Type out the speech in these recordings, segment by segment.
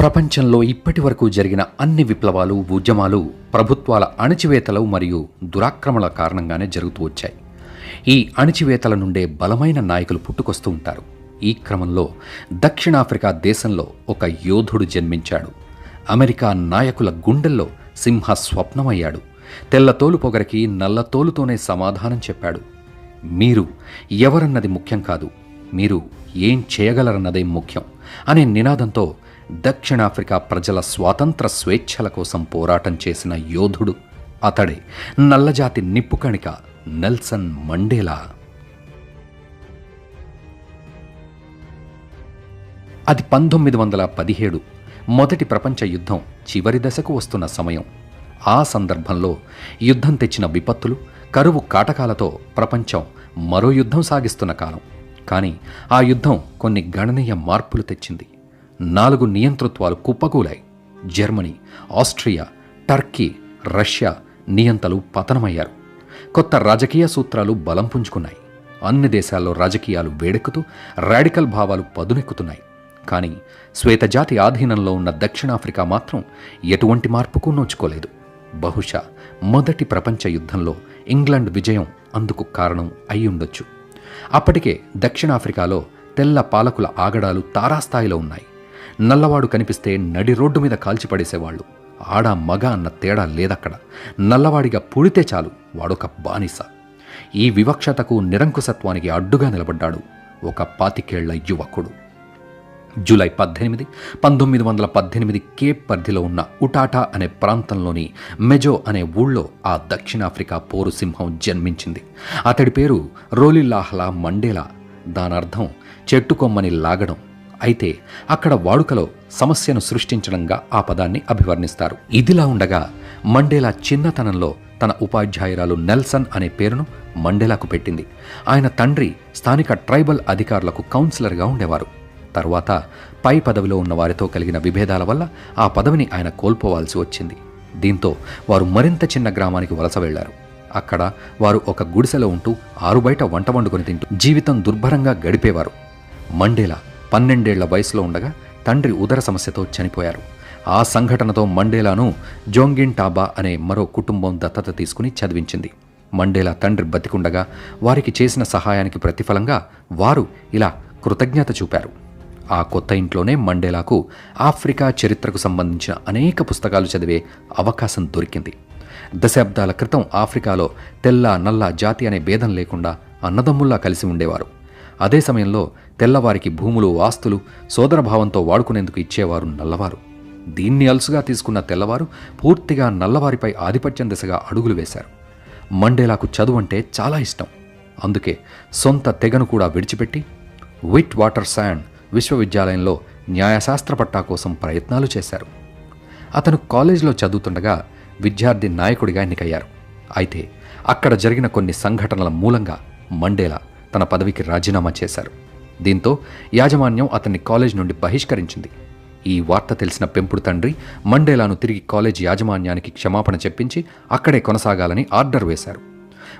ప్రపంచంలో ఇప్పటి వరకు జరిగిన అన్ని విప్లవాలు ఉద్యమాలు ప్రభుత్వాల అణచివేతలు మరియు దురాక్రమణ కారణంగానే జరుగుతూ వచ్చాయి. ఈ అణచివేతల నుండే బలమైన నాయకులు పుట్టుకొస్తూ ఉంటారు. ఈ క్రమంలో దక్షిణాఫ్రికా దేశంలో ఒక యోధుడు జన్మించాడు. అమెరికా నాయకుల గుండెల్లో సింహ స్వప్నమయ్యాడు తెల్లతోలు పొగరికి నల్ల తోలుతోనే సమాధానం చెప్పాడు. మీరు ఎవరన్నది ముఖ్యం కాదు. మీరు ఏం చేయగలరన్నదే ముఖ్యం అనే నినాదంతో దక్షిణాఫ్రికా ప్రజల స్వాతంత్ర స్వేచ్ఛల కోసం పోరాటం చేసిన యోధుడు అతడే నల్లజాతి నిప్పుకణిక నెల్సన్ మండేలా. అది పంతొమ్మిది వందల పదిహేడు మొదటి ప్రపంచ యుద్ధం చివరి దశకు వస్తున్న సమయం. ఆ సందర్భంలో యుద్ధం తెచ్చిన విపత్తులు కరువు కాటకాలతో ప్రపంచం మరో యుద్ధం సాగిస్తున్న కాలం. కానీ ఆ యుద్ధం కొన్ని గణనీయ మార్పులు తెచ్చింది. నాలుగు నియంతృత్వాలు కుప్పకూలాయి. జర్మనీ ఆస్ట్రియా టర్కీ రష్యా నియంతలు పతనమయ్యారు. కొత్త రాజకీయ సూత్రాలు బలం పుంజుకున్నాయి. అన్ని దేశాల్లో రాజకీయాలు వేడెక్కుతూ రాడికల్ భావాలు పదునెక్కుతున్నాయి. కానీ శ్వేతజాతి ఆధీనంలో ఉన్న దక్షిణాఫ్రికా మాత్రం ఎటువంటి మార్పుకు నోచుకోలేదు. బహుశా మొదటి ప్రపంచ యుద్ధంలో ఇంగ్లాండ్ విజయం అందుకు కారణం అయి ఉండొచ్చు అప్పటికే దక్షిణాఫ్రికాలో తెల్ల పాలకుల ఆగడాలు తారాస్థాయిలో ఉన్నాయి. నల్లవాడు కనిపిస్తే నడి రోడ్డు మీద కాల్చిపడేసేవాళ్ళు ఆడ మగ అన్న తేడా లేదక్కడ. నల్లవాడిగా పుడితే చాలు వాడొక బానిస. ఈ వివక్షతకు నిరంకుశత్వానికి అడ్డుగా నిలబడ్డాడు ఒక పాతికేళ్ళ యువకుడు. జూలై పద్దెనిమిది పంతొమ్మిది వందల పద్దెనిమిది కేప్ పరిధిలో ఉన్న ఉటాటా అనే ప్రాంతంలోని మెజో అనే ఊళ్ళో ఆ దక్షిణాఫ్రికా పోరు సింహం జన్మించింది. అతడి పేరు రోలిల్లాహ్లా మండేలా. దానర్థం చెట్టు కొమ్మని లాగడం. అయితే అక్కడ వాడుకలో సమస్యను సృష్టించడంగా ఆ పదాన్ని అభివర్ణిస్తారు. ఇదిలా ఉండగా మండేలా చిన్నతనంలో తన ఉపాధ్యాయురాలు నెల్సన్ అనే పేరును మండేలాకు పెట్టింది. ఆయన తండ్రి స్థానిక ట్రైబల్ అధికారులకు కౌన్సిలర్గా ఉండేవారు. తర్వాత పై పదవిలో ఉన్న వారితో కలిగిన విభేదాల వల్ల ఆ పదవిని ఆయన కోల్పోవాల్సి వచ్చింది. దీంతో వారు మరింత చిన్న గ్రామానికి వలస వెళ్ళారు. అక్కడ వారు ఒక గుడిసెలో ఉంటూ ఆరు బయట వంట వండుకొని తింటూ జీవితం దుర్భరంగా గడిపేవారు. మండేలా పన్నెండేళ్ళ వయసులో ఉండగా తండ్రి ఉదర సమస్యతో చనిపోయారు. ఆ సంఘటనతో మండేలాను జోంగిన్ టాబా అనే మరో కుటుంబం దత్తత తీసుకుని చదివించింది. మండేలా తండ్రి బతికుండగా వారికి చేసిన సహాయానికి ప్రతిఫలంగా వారు ఇలా కృతజ్ఞత చూపారు. ఆ కొత్త ఇంట్లోనే మండేలాకు ఆఫ్రికా చరిత్రకు సంబంధించిన అనేక పుస్తకాలు చదివే అవకాశం దొరికింది. దశాబ్దాల క్రితం ఆఫ్రికాలో తెల్ల నల్ల జాతి అనే భేదం లేకుండా అన్నదమ్ముల్లా కలిసి ఉండేవారు. అదే సమయంలో తెల్లవారికి భూములు ఆస్తులు సోదరభావంతో వాడుకునేందుకు ఇచ్చేవారు నల్లవారు. దీన్ని అలుసుగా తీసుకున్న తెల్లవారు పూర్తిగా నల్లవారిపై ఆధిపత్యం దిశగా అడుగులు వేశారు. మండేలాకు చదువు అంటే చాలా ఇష్టం. అందుకే సొంత తెగను కూడా విడిచిపెట్టి విట్ వాటర్ శాండ్ విశ్వవిద్యాలయంలో న్యాయశాస్త్ర పట్టా కోసం ప్రయత్నాలు చేశారు. అతను కాలేజీలో చదువుతుండగా విద్యార్థి నాయకుడిగా ఎన్నికయ్యారు. అయితే అక్కడ జరిగిన కొన్ని సంఘటనల మూలంగా మండేలా తన పదవికి రాజీనామా చేశారు. దీంతో యాజమాన్యం అతన్ని కాలేజ్ నుండి బహిష్కరించింది. ఈ వార్త తెలిసిన పెంపుడు తండ్రి మండేలాను తిరిగి కాలేజ్ యాజమాన్యానికి క్షమాపణ చెప్పించి అక్కడే కొనసాగాలని ఆర్డర్ వేశారు.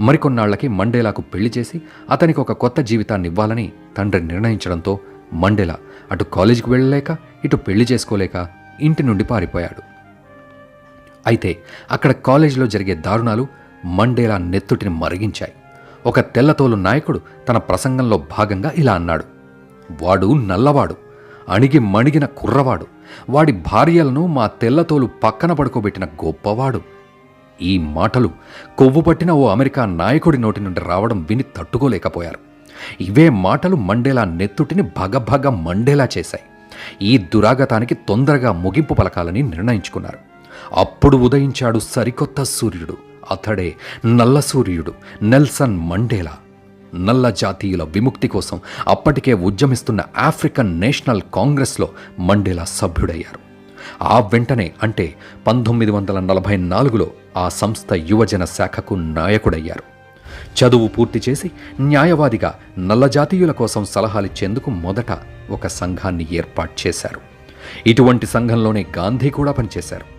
మరికొన్నాళ్ళకి మండేలాకు పెళ్ళి చేసి అతనికి ఒక కొత్త జీవితాన్ని ఇవ్వాలని తండ్రి నిర్ణయించడంతో మండేలా అటు కాలేజీకి వెళ్ళలేక ఇటు పెళ్ళి చేసుకోలేక ఇంటి నుండి పారిపోయాడు. అయితే అక్కడ కాలేజీలో జరిగే దారుణాలు మండేలా నెత్తుటిని మరిగించాయి. ఒక తెల్లతోలు నాయకుడు తన ప్రసంగంలో భాగంగా ఇలా అన్నాడు. వాడు నల్లవాడు అణిగి మణిగిన కుర్రవాడు వాడి భార్యలను మా తెల్లతోలు పక్కన పడుకోబెట్టిన గొప్పవాడు. ఈ మాటలు కొవ్వు పట్టిన ఓ అమెరికా నాయకుడి నోటి నుండి రావడం విని తట్టుకోలేకపోయారు. ఇవే మాటలు మండేలా నెత్తుటిని భగభగ మండేలా చేశాయి. ఈ దురాగతానికి తొందరగా ముగింపు పలకాలని నిర్ణయించుకున్నారు. అప్పుడు ఉదయించాడు సరికొత్త సూర్యుడు. అతడే నల్లసూర్యుడు నెల్సన్ మండేలా. నల్ల జాతీయుల విముక్తి కోసం అప్పటికే ఉద్యమిస్తున్న ఆఫ్రికన్ నేషనల్ కాంగ్రెస్లో మండేలా సభ్యుడయ్యారు. ఆ వెంటనే అంటే పంతొమ్మిది వందల నలభై నాలుగులో ఆ సంస్థ యువజన శాఖకు నాయకుడయ్యారు. చదువు పూర్తి చేసి న్యాయవాదిగా నల్ల జాతీయుల కోసం సలహాలిచ్చేందుకు మొదట ఒక సంఘాన్ని ఏర్పాటు చేశారు. ఇటువంటి సంఘంలోనే గాంధీ కూడా పనిచేశారు.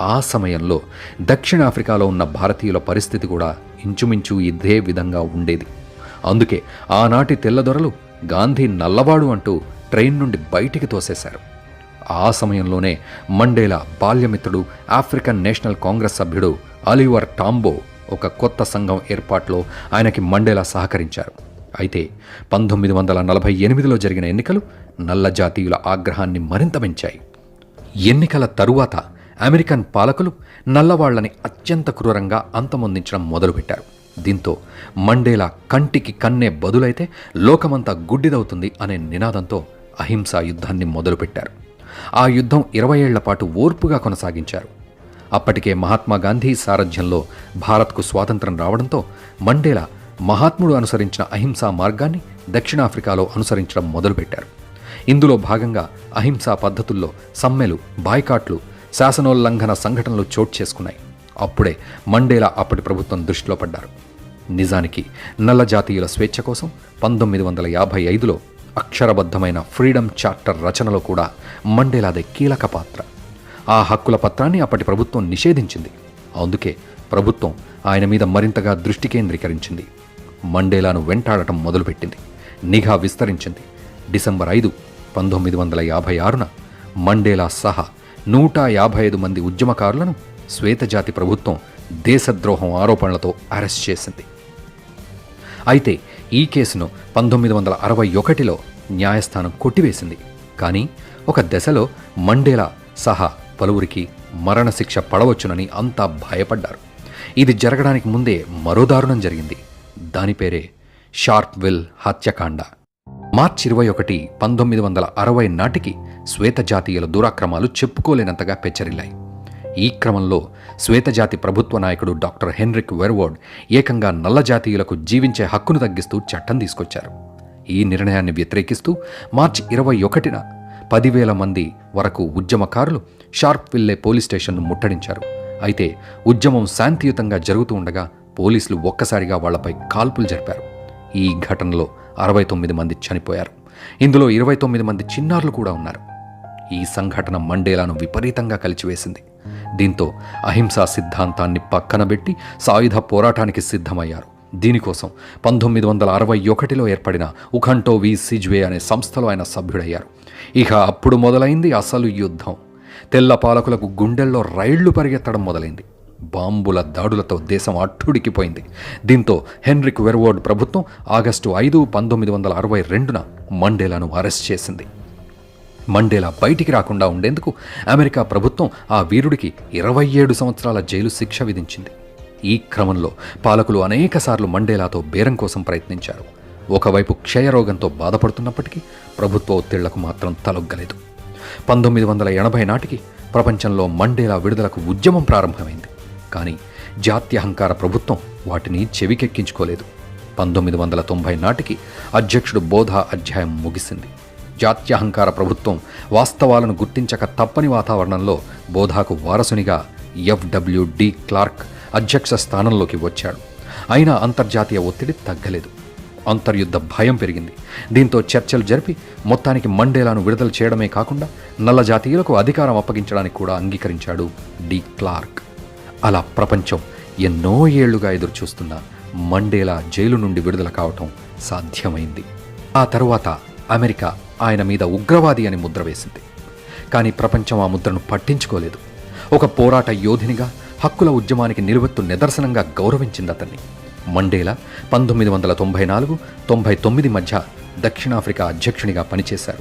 ఆ సమయంలో దక్షిణాఫ్రికాలో ఉన్న భారతీయుల పరిస్థితి కూడా ఇంచుమించు ఇదే విధంగా ఉండేది. అందుకే ఆనాటి తెల్లదొరలు గాంధీ నల్లవాడు అంటూ ట్రైన్ నుండి బయటికి తోసేశారు. ఆ సమయంలోనే మండేలా బాల్యమిత్రుడు ఆఫ్రికన్ నేషనల్ కాంగ్రెస్ సభ్యుడు అలివర్ టాంబో ఒక కొత్త సంఘం ఏర్పాట్లో ఆయనకి మండేలా సహకరించారు. అయితే పంతొమ్మిది వందల నలభై ఎనిమిదిలో జరిగిన ఎన్నికలు నల్ల జాతీయుల ఆగ్రహాన్ని మరింత పెంచాయి. ఎన్నికల తరువాత అమెరికన్ పాలకులు నల్లవాళ్ళని అత్యంత క్రూరంగా అంతమొందించడం మొదలుపెట్టారు. దీంతో మండేలా కంటికి కన్నే బదులైతే లోకమంతా గుడ్డిదవుతుంది అనే నినాదంతో అహింసా యుద్ధాన్ని మొదలుపెట్టారు. ఆ యుద్ధం ఇరవై ఏళ్ళ పాటు ఓర్పుగా కొనసాగించారు. అప్పటికే మహాత్మా గాంధీ సారథ్యంలో భారత్కు స్వాతంత్రం రావడంతో మండేలా మహాత్ముడు అనుసరించిన అహింసా మార్గాన్ని దక్షిణాఫ్రికాలో అనుసరించడం మొదలుపెట్టారు. ఇందులో భాగంగా అహింసా పద్ధతుల్లో సమ్మెలు బాయ్కాట్లు శాసనోల్లంఘన సంఘటనలు చోటు చేసుకున్నాయి. అప్పుడే మండేలా అప్పటి ప్రభుత్వం దృష్టిలో పడ్డారు. నిజానికి నల్ల జాతీయుల స్వేచ్ఛ కోసం పంతొమ్మిది వందల యాభై ఐదులో అక్షరబద్ధమైన ఫ్రీడమ్ చార్టర్ రచనలో కూడా మండేలాదే కీలక పాత్ర. ఆ హక్కుల పత్రాన్ని అప్పటి ప్రభుత్వం నిషేధించింది. అందుకే ప్రభుత్వం ఆయన మీద మరింతగా దృష్టి కేంద్రీకరించింది. మండేలాను వెంటాడటం మొదలుపెట్టింది. నిఘా విస్తరించింది. డిసెంబర్ ఐదు పంతొమ్మిది వందల యాభై ఆరున మండేలా సహా నూట యాభై ఐదు మంది ఉద్యమకారులను శ్వేతజాతి ప్రభుత్వం దేశద్రోహం ఆరోపణలతో అరెస్ట్ చేసింది. అయితే ఈ కేసును పంతొమ్మిది వందల అరవై ఒకటిలో న్యాయస్థానం కొట్టివేసింది. కానీ ఒక దశలో మండేలా సహా పలువురికి మరణశిక్ష పడవచ్చునని అంతా భయపడ్డారు. ఇది జరగడానికి ముందే మరో దారుణం జరిగింది. దాని పేరే షార్ప్విల్ హత్యకాండ. మార్చి ఇరవై ఒకటి పంతొమ్మిది వందల అరవై నాటికి శ్వేతజాతీయుల దురాక్రమాలు చెప్పుకోలేనంతగా పెచ్చరిల్లాయి. ఈ క్రమంలో శ్వేతజాతి ప్రభుత్వ నాయకుడు డాక్టర్ హెన్రిక్ వెర్వర్డ్ ఏకంగా నల్ల జాతీయులకు జీవించే హక్కును తగ్గిస్తూ చట్టం తీసుకొచ్చారు. ఈ నిర్ణయాన్ని వ్యతిరేకిస్తూ మార్చి ఇరవై ఒకటిన పదివేల మంది వరకు ఉద్యమకారులు షార్ప్విల్లే పోలీస్ స్టేషన్ను ముట్టడించారు. అయితే ఉద్యమం శాంతియుతంగా జరుగుతూ ఉండగా పోలీసులు ఒక్కసారిగా వాళ్ళపై కాల్పులు జరిపారు. ఈ ఘటనలో అరవై తొమ్మిది మంది చనిపోయారు. ఇందులో ఇరవై తొమ్మిది మంది చిన్నారులు కూడా ఉన్నారు. ఈ సంఘటన మండేలాను విపరీతంగా కలిచివేసింది. దీంతో అహింసా సిద్ధాంతాన్ని పక్కనబెట్టి సాయుధ పోరాటానికి సిద్ధమయ్యారు. దీనికోసం పంతొమ్మిది వందల అరవై ఒకటిలో ఏర్పడిన ఉఖంటో వి సిజ్వే అనే సంస్థలో ఆయన సభ్యుడయ్యారు. ఇక అప్పుడు మొదలైంది అసలు యుద్ధం. తెల్ల పాలకులకు గుండెల్లో రైళ్ళు పరిగెత్తడం మొదలైంది. బాంబుల దాడులతో దేశం అట్టుడికిపోయింది. దీంతో హెన్రిక్ వెర్వర్డ్ ప్రభుత్వం ఆగస్టు ఐదు పంతొమ్మిది వందల అరవై రెండున మండేలాను అరెస్ట్ చేసింది. మండేలా బయటికి రాకుండా ఉండేందుకు అమెరికా ప్రభుత్వం ఆ వీరుడికి ఇరవై ఏడు సంవత్సరాల జైలు శిక్ష విధించింది. ఈ క్రమంలో పాలకులు అనేకసార్లు మండేలాతో బేరం కోసం ప్రయత్నించారు. ఒకవైపు క్షయరోగంతో బాధపడుతున్నప్పటికీ ప్రభుత్వ ఒత్తిళ్ళకు మాత్రం తలొగ్గలేదు. పంతొమ్మిది వందల ఎనభై నాటికి ప్రపంచంలో మండేలా విడుదలకు ఉద్యమం ప్రారంభమైంది. కానీ జాత్యహంకార ప్రభుత్వం వాటిని చెవికెక్కించుకోలేదు. పంతొమ్మిది వందల తొంభై నాటికి అధ్యక్షుడు బోధ అధ్యాయం ముగిసింది. జాత్యహంకార ప్రభుత్వం వాస్తవాలను గుర్తించక తప్పని వాతావరణంలో బోధాకు వారసునిగా ఎఫ్డబ్ల్యూ డి క్లార్క్ అధ్యక్ష స్థానంలోకి వచ్చాడు. అయినా అంతర్జాతీయ ఒత్తిడి తగ్గలేదు. అంతర్యుద్ధ భయం పెరిగింది. దీంతో చర్చలు జరిపి మొత్తానికి మండేలాను విడుదల చేయడమే కాకుండా నల్ల జాతీయులకు అధికారం అప్పగించడానికి కూడా అంగీకరించాడు డి క్లార్క్. అలా ప్రపంచం ఎన్నో ఏళ్ళుగా ఎదురుచూస్తున్న మండేలా జైలు నుండి విడుదల కావటం సాధ్యమైంది. ఆ తరువాత అమెరికా ఆయన మీద ఉగ్రవాది అని ముద్ర వేసింది. కానీ ప్రపంచం ఆ ముద్రను పట్టించుకోలేదు. ఒక పోరాట యోధినిగా హక్కుల ఉద్యమానికి నిలువెత్తు నిదర్శనంగా గౌరవించింది అతన్ని. మండేలా పంతొమ్మిది వందల తొంభై నాలుగు తొంభై తొమ్మిది మధ్య దక్షిణాఫ్రికా అధ్యక్షునిగా పనిచేశారు.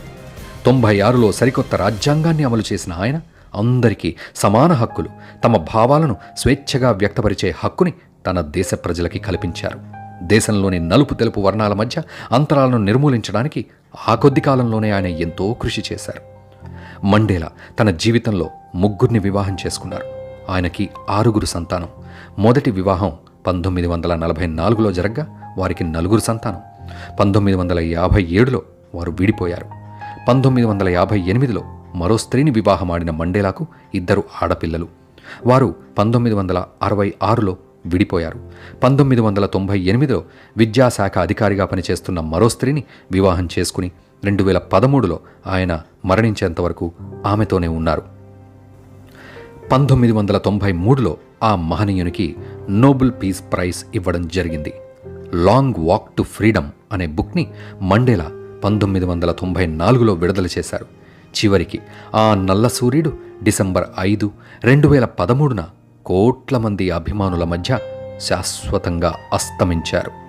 తొంభై ఆరులో సరికొత్త రాజ్యాంగాన్ని అమలు చేసిన ఆయన అందరికీ సమాన హక్కులు తమ భావాలను స్వేచ్ఛగా వ్యక్తపరిచే హక్కుని తన దేశ ప్రజలకి కల్పించారు. దేశంలోని నలుపు తెలుపు వర్ణాల మధ్య అంతరాలను నిర్మూలించడానికి ఆ కొద్ది కాలంలోనే ఆయన ఎంతో కృషి చేశారు. మండేలా తన జీవితంలో ముగ్గురిని వివాహం చేసుకున్నారు. ఆయనకి ఆరుగురు సంతానం. మొదటి వివాహం పంతొమ్మిది వందల నలభై నాలుగులో జరగ్గా వారికి నలుగురు సంతానం. పంతొమ్మిది వందల యాభై ఏడులో వారు విడిపోయారు. పంతొమ్మిది వందల యాభై ఎనిమిదిలో మరో స్త్రీని వివాహమాడిన మండేలాకు ఇద్దరు ఆడపిల్లలు. వారు పంతొమ్మిది వందల అరవై ఆరులో విడిపోయారు. పంతొమ్మిది వందల తొంభై ఎనిమిదిలో విద్యాశాఖ అధికారిగా పనిచేస్తున్న మరో స్త్రీని వివాహం చేసుకుని రెండు వేల పదమూడులో ఆయన మరణించేంతవరకు ఆమెతోనే ఉన్నారు. పంతొమ్మిది వందల తొంభై మూడులో ఆ మహనీయునికి నోబెల్ పీస్ ప్రైజ్ ఇవ్వడం జరిగింది. లాంగ్ వాక్ టు ఫ్రీడమ్ అనే బుక్ని మండేలా పంతొమ్మిది వందల తొంభై నాలుగులో విడుదల చేశారు. చివరికి ఆ నల్ల సూర్యుడు డిసెంబర్ ఐదు రెండు వేల పదమూడున కోట్ల మంది అభిమానుల మధ్య శాశ్వతంగా అస్తమించారు.